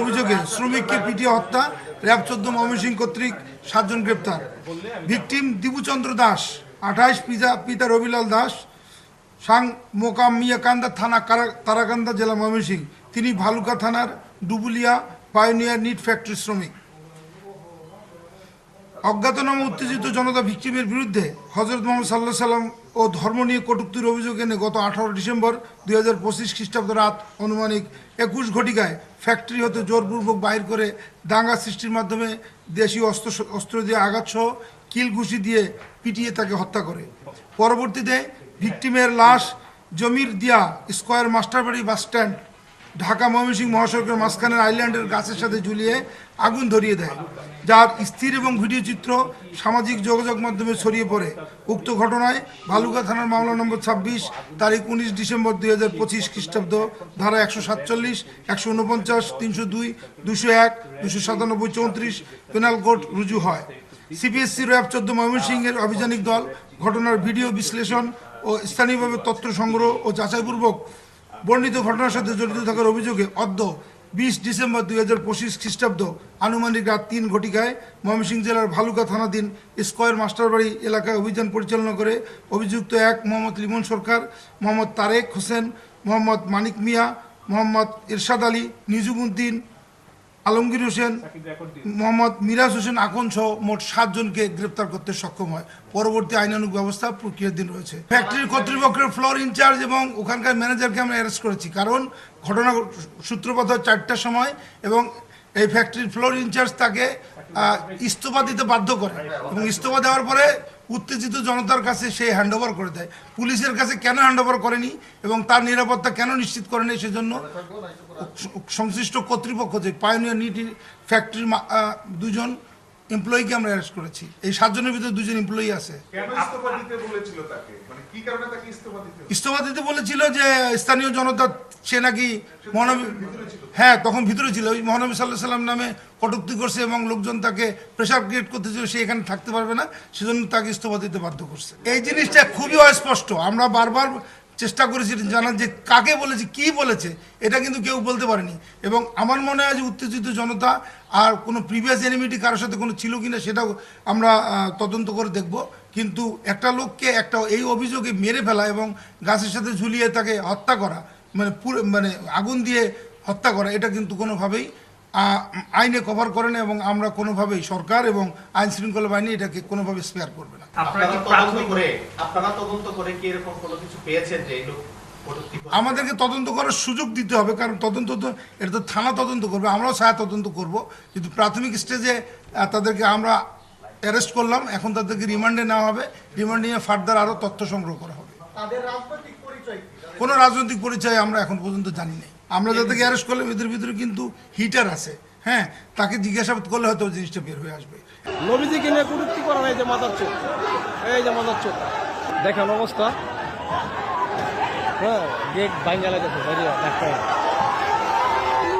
অভিযোগে শ্রমিককে পিটিয়ে হত্যা র্যাব চোদ্দ ময়মনসিংহ কর্তৃক সাতজন গ্রেপ্তার। ভিকটিম দিবুচন্দ্র দাস আঠাইশ পিতা পিতা রবিলাল দাস, সাং মোকাম মিয়াকান্দা থানা তারাকান্দা জেলা ময়মনসিংহ। তিনি ভালুকা থানার ডুবুলিয়া পায়োনিয়ার নিট ফ্যাক্টরি শ্রমিক। অজ্ঞাতনাম উত্তেজিত জনতা ভিকটিমের বিরুদ্ধে হজরত মোহাম্মদ সাল্লাহ সাল্লাম ও ধর্ম নিয়ে কটুক্তির অভিযোগ এনে গত আঠারো ডিসেম্বর দুই হাজার পঁচিশ খ্রিস্টাব্দ রাত আনুমানিক একুশ ঘটিকায় ফ্যাক্টরি হতে জোরপূর্বক বাইর করে দাঙ্গা সৃষ্টির মাধ্যমে দেশীয় অস্ত্র অস্ত্র দিয়ে আঘাতসহ কিল ঘুষি দিয়ে পিটিয়ে তাকে হত্যা করে। পরবর্তীতে ভিক্টিমের লাশ জমির দিয়া square Masterbari bus stand Dhaka Mymensingh মহাসড়কের মাঝখানের আইল্যান্ডের গাছের সাথে ঝুলিয়ে আগুন ধরিয়ে দেয়, যার স্থির এবং ভিডিও চিত্র সামাজিক যোগাযোগ মাধ্যমে ছড়িয়ে পড়ে। উক্ত ঘটনায় ভালুকা থানার মামলা নম্বর ছাব্বিশ, তারিখ উনিশ ডিসেম্বর দুই হাজার পঁচিশ খ্রিস্টাব্দ, ধারা একশো সাতচল্লিশ, একশো উনপঞ্চাশ, তিনশো দুই, দুশো এক, দুশো সাতানব্বই, চৌত্রিশ, পেনাল কোর্ট রুজু হয়। সিপিএসসি র্যাব চোদ্দ ময়মনসিংহের অভিযানিক দল, ঘটনার ভিডিও বিশ্লেষণ ও স্থানীয়ভাবে তথ্য সংগ্রহ ও যাচাইপূর্বক বর্ণিত ঘটনার সাথে জড়িত থাকার অভিযোগে অদ্য বিশ ডিসেম্বর দুই হাজার পঁচিশ খ্রিস্টাব্দ আনুমানিক রাত তিন ঘটিকায় ময়মনসিংহ জেলার ভালুকা থানাধীন স্কোয়ার মাস্টারবাড়ি এলাকায় অভিযান পরিচালনা করে অভিযুক্ত এক মোহাম্মদ লিমন সরকার, মোহাম্মদ তারেক হোসেন, মোহাম্মদ মানিক মিয়া, মোহাম্মদ ইরশাদ আলী নিজুমুদ্দিন আলমগীর হোসেন মোহাম্মদ মিরাজ হোসেন আকন সহ মোট সাতজনকে গ্রেপ্তার করতে সক্ষম হয়। পরবর্তী আইনানুগ ব্যবস্থা প্রক্রিয়াধীন রয়েছে। ফ্যাক্টরির কর্তৃপক্ষের ফ্লোর ইনচার্জ এবং ওখানকার ম্যানেজারকে আমরা অ্যারেস্ট করেছি কারণ ঘটনা সূত্রপাত হয় চারটার সময় এবং এই ফ্যাক্টরির ফ্লোর ইনচার্জ তাকে ইস্তফা দিতে বাধ্য করে। এবং ইস্তফা দেওয়ার পরে উত্তেজিত জনতার কাছে সে হ্যান্ডওভার করে দেয়। পুলিশের কাছে কেন হ্যান্ডওভার করেনি এবং তার নিরাপত্তা কেন নিশ্চিত করেনি সেজন্য সংশ্লিষ্ট কর্তৃপক্ষ যে পায়োনিয়ার নিটি ফ্যাক্টরি দুজন এমপ্লয়িকে আমরা অ্যারেস্ট করেছি। এই সাতজনের ভিতরে দুজন এমপ্লয়ি আছে। ইস্তফা দিতে বলেছিল তাকে? মানে ইস্তফা দিতে বলেছিল যে স্থানীয় জনতা সে নাকি মহানবী হ্যাঁ তখন ভিতরে ছিল। ওই মহানবী সাল্লাহ সাল্লাম নামে কটুক্তি করছে এবং লোকজন তাকে প্রেশার ক্রিয়েট করতে করতেছিল সে এখানে থাকতে পারবে না। সেজন্য তাকে ইস্তফা দিতে বাধ্য করছে। এই জিনিসটা খুবই অস্পষ্ট। আমরা বারবার চেষ্টা করেছি জানার যে কাকে বলেছে, কি বলেছে, এটা কিন্তু কেউ বলতে পারেনি। এবং আমার মনে হয় যে উত্তেজিত জনতা আর কোনো প্রিভিয়াস এনিমিটি কারোর সাথে কোনো ছিল কিনা সেটাও আমরা তদন্ত করে দেখব। কিন্তু একটা লোককে একটা এই অভিযোগে মেরে ফেলা এবং গাছের সাথে ঝুলিয়ে তাকে হত্যা করা মানে পুরো মানে আগুন দিয়ে হত্যা করা, এটা কিন্তু কোনোভাবেই আইনে কভার করে না এবং আমরা কোনোভাবেই সরকার এবং আইন শৃঙ্খলা বাহিনী এটাকে কোনোভাবে স্পেয়ার করবে না। আপনারা তদন্ত করে আপনারা তদন্ত করে কি এরকম কোনো কিছু পেয়েছেন যে এই লোক কটূক্তি করে? আমাদেরকে তদন্ত করার সুযোগ দিতে হবে কারণ তদন্ত তো এটা তো থানা তদন্ত করবে আমরাও ছায়া তদন্ত করব। কিন্তু প্রাথমিক স্টেজে তাদেরকে আমরা অ্যারেস্ট করলাম এখন তাদেরকে রিমান্ডে নেওয়া হবে। রিমান্ডে নিয়ে ফার্দার আরও তথ্য সংগ্রহ করা হবে। তাদের রাজনৈতিক পরিচয় কি? কোনো রাজনৈতিক পরিচয় আমরা এখন পর্যন্ত জানি নাই। আমরা যাতে গ্যারেজ করলে এদের ভিতরে কিন্তু হিটার আছে। হ্যাঁ তাকে জিজ্ঞাসাবাদ করলে হয়তো ওই জিনিসটা বের হয়ে আসবে। নবীজিকে নিয়ে কুটুক্তি করা এই যে মাদার চোখ এই যে মাদার চোখ দেখেন অবস্থা। হ্যাঁ গেট বাঙ্গালে গেছে বেরিয়ে ডাক্তার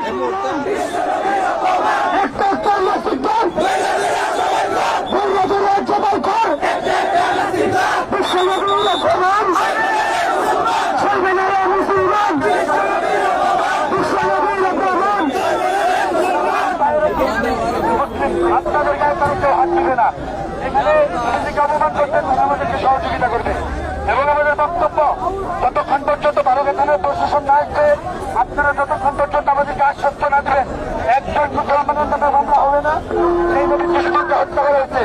এই মুহূর্তে আপনাদের গায়ে কারও কেউ হাত দিবে না এখানে নিজেকে অপমান করবেন তারা আমাদেরকে সহযোগিতা করবে এবং আমাদের বক্তব্য যতক্ষণ পর্যন্ত বারোটা থানার প্রশাসন না আসবে, আপনারা যতক্ষণ পর্যন্ত আমাদেরকে আশ্বস্ত না দেবেন, একজন মুসলমানের নামে হবে না। সেই নবী হত্যা করা হয়েছে।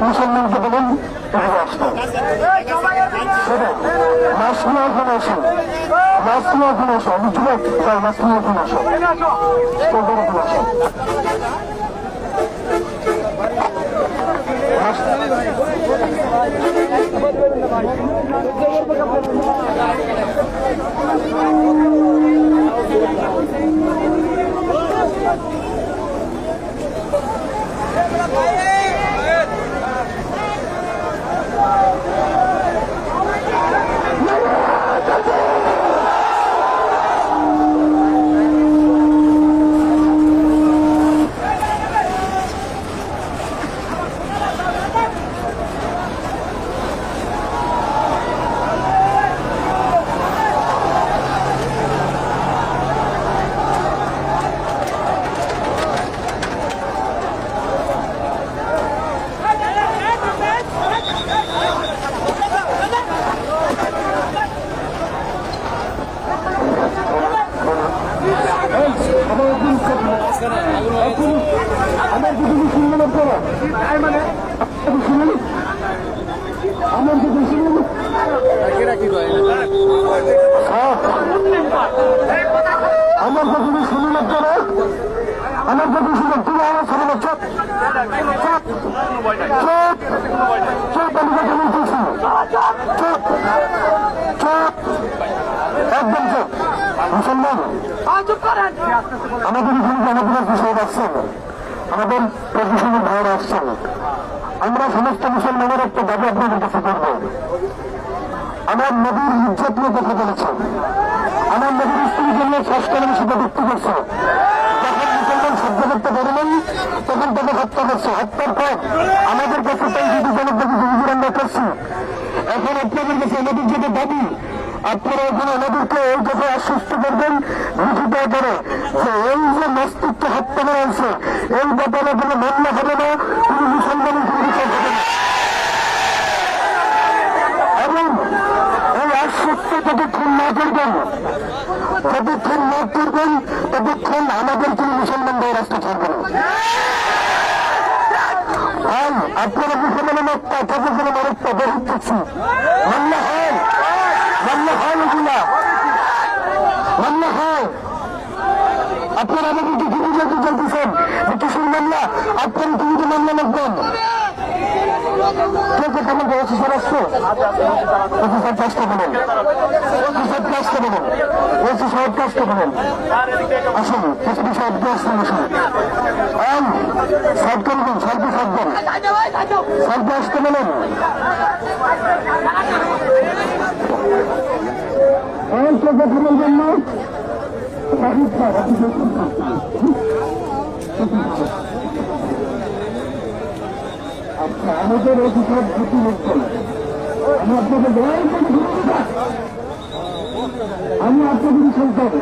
মুসলমানকে বলুন এখানে আসতে মাসমিয়া ওখানে আসো মাসমিয়া ওখানে আসো আমি যুবক মাসমিয়া ওখানে আসো ওখানে আসো তোদের এখন আসো আমার যদি শুনলেন আপনারা মানে শুনলেন আমার যদি শুনলেন আমার যদি শুনলেন আপনারা আমার যদি শুনলেন তুমি আমার শুনলেন চপ চপ চপ চপ আমি কথা বলতেছি। চপ চপ একদম চপ মুসলমান? আমাদের আসছেন আমাদের প্রফেশনাল ভাইয়েরা আসছেন আমরা সমস্ত মুসলমানের একটা দাবি আপনাদের কাছে করব। আমার নদীর ইজ্জত নিয়ে কথা বলেছেন আমার নদীর স্ত্রীর জন্য ষষ্ঠমের সাথে ব্যক্তি করছে। যখন মুসলমান সহ্য করতে পারেন তখন তাকে হত্যা করছে। হত্যার পর আমাদের কাছে তাই যদি জনপ্রতি জিনিস আমরা করছি। এখন আপনাদের কাছে আমাদের যেটা দাবি আপনারা এখন এই কথা আশ্বস্ত করবেন লিখিত করে যে এই যে মস্তিষ্ক হত্যা করা হয়েছে, এই ব্যাপারে কোনো মামলা হবে না, কোনো এবং এই আশ্বস্ত যতক্ষণ না করবেন, যতক্ষণ না করবেন, ততক্ষণ আমাদের কোনো মুসলমান ভাই রাস্তা ছাড়বে না। আপনারা মুসলমানের মতটা ততক্ষণ মারত্তা বহুত কিছু মাল্লা হয় এগুলা মাল্লা হয়। আপনারা আমাদেরকে কি বুঝাতে চলতেছেন যে কিশোর মামলা আপনারা তুমি তো মামলা লাগবেন। কে কে কেমন করেছে স্যার আসছে? অফিসার কাজটা বলেন। অফিসার কাজটা বলেন। ওসি সাহেব কাজটা বলেন। আসুন, কিছু সাহেব আসুন আসুন। আম সাহেব করবেন সাহেব থাকবেন সাহেব আসতে বলেন। আচ্ছা আমাদের অফিসার দুটি লোকজন আমি আপনাকে দয়া করে। আমি আপনাদের সন্তান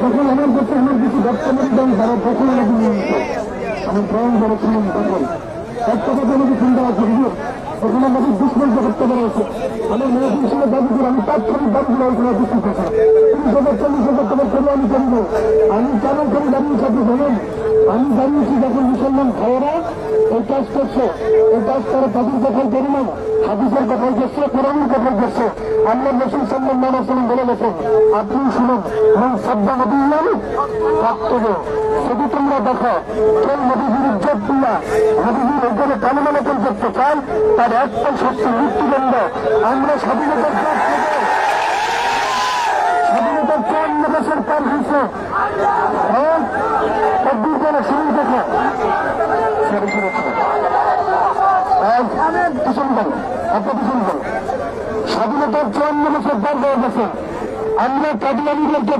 তখন আমার কাছে আমার কিছু ডক্টরের দাম তারা তখন আমাকে নিয়ে আমি প্রাণ বড় ছিলাম তখন একটা কথা আমাকে চিন্তা আছে তখন আমাদের দুষ্কর্য করতে পারা আছে আমার মেয়ে হিসেবে দাবি করে আমি তাৎক্ষণিক দাবিগুলো ওইখানে বিক্রি করছি তিরিশ হাজার চল্লিশ হাজার টাকার আমি আমি কেন করে আমি যখন মুসলমান ভাইয়েরা এই করছে এই কাজ তারা তাদের কথাই করি না হাদিসের কথাই করছে কোরআনের কথাই করছে আল্লাহ রসুল সাল্লাম নাম আসলাম বলে গেছেন, আপনি শুনুন এবং শ্রদ্ধা নবীলাম বক্তব্য যদি তোমরা দেখো, কেউ নবীজির ইজ্জত দিয়া নবীজির ওখানে কালমালাপন করতে চান তার একটাই সত্য মৃত্যুদণ্ড, আমরা স্বাধীনতার স্বাধীনতার চুয়ান্ন বছর পার হয়েছে। হ্যাঁ তদ্বির সরে শুনেছে শুনবেন আপনাকে শুনবেন স্বাধীনতার চুয়ান্ন বছর হয়ে গেছে। আমরা কাদিয়ানিদেরকে